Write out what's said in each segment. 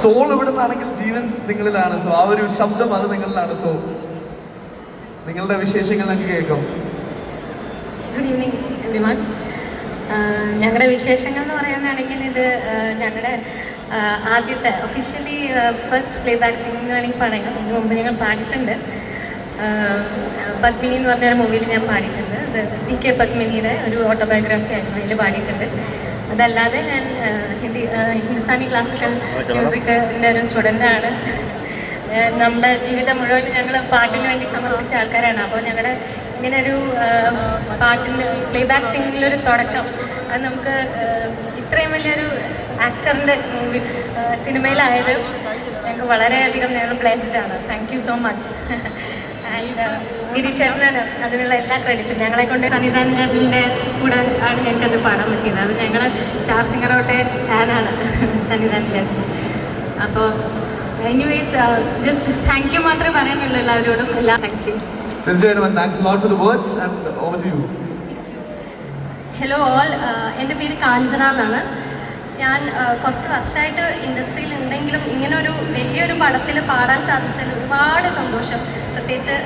Soul ഇവിടെ നിന്നാണെങ്കിൽ ജീവൻ നിങ്ങളിലാണ്. So ആ ഒരു ശബ്ദം അത് നിങ്ങളിലാണ്. സോ നിങ്ങളുടെ വിശേഷങ്ങൾ ഞങ്ങൾക്ക് കേൾക്കാം. ഗുഡ് ഈവനിങ് എവ്രിവൺ ഞങ്ങളുടെ വിശേഷങ്ങൾ എന്ന് പറയാനാണെങ്കിൽ ഇത് ഞങ്ങളുടെ ആദ്യത്തെ officially first playback singing വേണമെങ്കിൽ പറയാം. അതിന് മുമ്പ് ഞങ്ങൾ പാടിയിട്ടുണ്ട്. പത്മിനി എന്ന് പറഞ്ഞൊരു മൂവിയിൽ ഞാൻ പാടിയിട്ടുണ്ട്. അത് ടി കെ പത്മിനിയുടെ ഒരു ഓട്ടോബയോഗ്രാഫി ആയിരുന്നു അതിൽ പാടിയിട്ടുണ്ട്. അതല്ലാതെ ഞാൻ ഹിന്ദി ഹിന്ദുസ്ഥാനി ക്ലാസിക്കൽ മ്യൂസിക്കിന്റെ ഒരു സ്റ്റുഡന്റാണ് നമ്മുടെ ജീവിതം മുഴുവൻ ഞങ്ങൾ പാട്ടിന് വേണ്ടി സമർപ്പിച്ച ആൾക്കാരാണ്. അപ്പോൾ ഞങ്ങളുടെ ഇങ്ങനെ ഒരു പാട്ടിന്റെ പ്ലേബാക്ക് സിംഗിലൊരു തുടക്കം. അത് നമുക്ക് ഇത്രയും വലിയൊരു ആക്ടറിന്റെ സിനിമയിലായത് ഞങ്ങൾക്ക് വളരെയധികം ഞങ്ങൾ ബ്ലെസ്ഡ് ആണ്. Thank you so much and Girish ചേട്ടനാണ് അതിനുള്ള എല്ലാ ക്രെഡിറ്റും ഞങ്ങളെ കൊണ്ട് സന്നിധാന ചേട്ടന്റെ കൂടെ ആണ് ഞങ്ങൾക്കത് പാടാൻ പറ്റിയത്. അത് ഞങ്ങൾ സ്റ്റാർ സിംഗറോട്ടെ ഫാനാണ് സന്നിധാന ചേട്ടൻ അപ്പോൾ എനിവേസ് ജസ്റ്റ് താങ്ക് യു മാത്രമേ പറയാനുള്ളൂ എല്ലാവരോടും. എല്ലാം താങ്ക് യു തീർച്ചയായിട്ടും thanks lot for the words and over to you hello all എന്റെ പേര് കാഞ്ചന എന്നാണ്. ഞാൻ കുറച്ച് വർഷമായിട്ട് ഇൻഡസ്ട്രിയിൽ ഉണ്ടെങ്കിലും ഇങ്ങനൊരു ഒരു വലിയൊരു പടത്തിൽ പാടാൻ സാധിച്ചാൽ ഒരുപാട് സന്തോഷം. പ്രത്യേകിച്ച്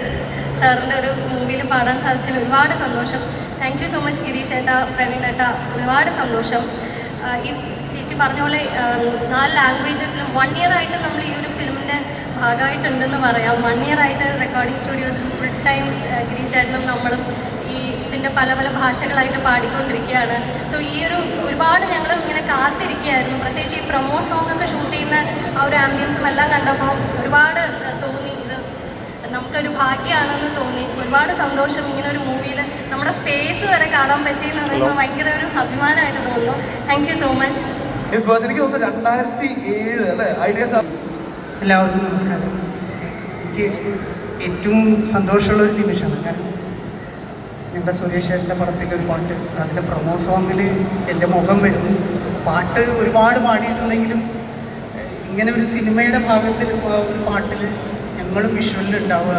സാറിന്റെ ഒരു മൂവിയിൽ പാടാൻ സാധിച്ചതിൽ ഒരുപാട് സന്തോഷം. Thank you so much Girish ഏട്ടാ പ്രവീൺ ഏട്ടാ ഒരുപാട് സന്തോഷം. ഈ ചേച്ചി പറഞ്ഞ പോലെ നാല് ലാംഗ്വേജസിലും വൺ ഇയർ ആയിട്ട് നമ്മൾ ഈ ഒരു ഫിലിമിന്റെ ഭാഗമായിട്ടുണ്ടെന്ന് പറയാം. വൺ ഇയർ ആയിട്ട് റെക്കോർഡിംഗ് സ്റ്റുഡിയോസിൽ ഫുൾ ടൈം ഗിരീഷ് ഏട്ടനും നമ്മളും ഈ ഇതിന്റെ പല പല ഭാഷകളായിട്ട് പാടിക്കൊണ്ടിരിക്കുകയാണ്. സോ ഈ ഒരു ഒരുപാട് ഞങ്ങൾ ഇങ്ങനെ കാത്തിരിക്കുകയായിരുന്നു. പ്രത്യേകിച്ച് ഈ പ്രൊമോ സോങ്ങൊക്കെ ഷൂട്ട് ചെയ്യുന്ന ആ ഒരു ആംബിയൻസും എല്ലാം കണ്ടപ്പോൾ ഒരുപാട് നമുക്കൊരു ഭാഗ്യമാണെന്ന് തോന്നി. ഒരുപാട് സന്തോഷം ഇങ്ങനെ ഒരു മൂവിയിൽ നമ്മുടെ ഫേസ് വരെ കാണാൻ പറ്റിയെന്ന് പറയുമ്പോൾ ഭയങ്കര ഒരു അഭിമാനമായിട്ട് തോന്നുന്നു. താങ്ക് യു സോ മച്ച് മിസ് ബേർത്ത് എനിക്ക് തോന്നുന്നു രണ്ടായിരത്തി ഏഴ് അല്ലേ? ഐഡിയാസ് എല്ലാവർക്കും നമസ്കാരം. എനിക്ക് ഏറ്റവും സന്തോഷമുള്ള ഒരു നിമിഷമാണ്. കാരണം ഞങ്ങളുടെ സുരേഷ് ചേട്ടന്റെ പടത്തിന്റെ ഒരു പാട്ട് അതിന്റെ പ്രൊമോ സോങ്ങിൽ എന്റെ മുഖം വരുന്നു പാട്ട് ഒരുപാട് പാടിയിട്ടുണ്ടെങ്കിലും ഇങ്ങനെ ഒരു സിനിമയുടെ ഭാഗത്തിൽ ഒരു പാട്ടിൽ ഞങ്ങളും വിഷ്വലിൽ ഉണ്ടാവുക.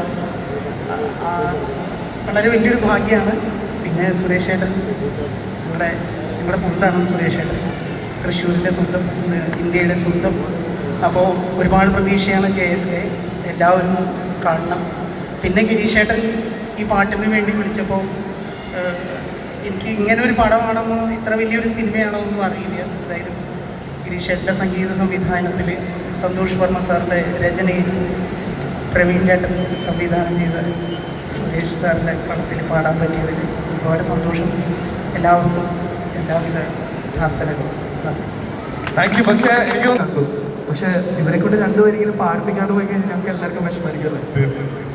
വളരെ വലിയൊരു ഭാഗ്യമാണ്. പിന്നെ സുരേഷ് ഏട്ടൻ നിങ്ങളുടെ നിങ്ങളുടെ സ്വന്തമാണ് സുരേഷ് ഏട്ടൻ. തൃശ്ശൂരിന്റെ സ്വന്തം ഇന്ത്യയുടെ സ്വന്തം. അപ്പോൾ ഒരുപാട് പ്രതീക്ഷയാണ് ജെ എസ് കെ. എല്ലാവരും കാണണം. പിന്നെ ഗിരീഷ് ഏട്ടൻ ഈ പാട്ടിന് വേണ്ടി വിളിച്ചപ്പോൾ എനിക്ക് ഇങ്ങനെ ഒരു പടമാണെന്നോ ഇത്ര വലിയൊരു സിനിമയാണോ ഒന്നും അറിയില്ല. എന്തായാലും ഗിരീഷ് ഏട്ടന്റെ സംഗീത സംവിധാനത്തിൽ സന്തോഷ് വർമ്മ സാറിന്റെ രചനയിൽ പ്രവീൺ ചേട്ടൻ സംവിധാനം ചെയ്ത സുരേഷ് സാറിന്റെ പടത്തിൽ പാടാൻ പറ്റിയതിൽ ഒരുപാട് സന്തോഷം. എല്ലാവർക്കും എല്ലാവിധ പ്രാർത്ഥനകളും നന്ദി. താങ്ക് യു പക്ഷേ എനിക്ക് കണ്ടു പക്ഷേ ഇവരെ കൊണ്ട് രണ്ടുപേരെങ്കിലും പാടിപ്പിക്കാണ്ട് പോയി കഴിഞ്ഞാൽ ഞങ്ങൾക്ക് എല്ലാവർക്കും വിഷമായിരിക്കും തീർച്ചയായും.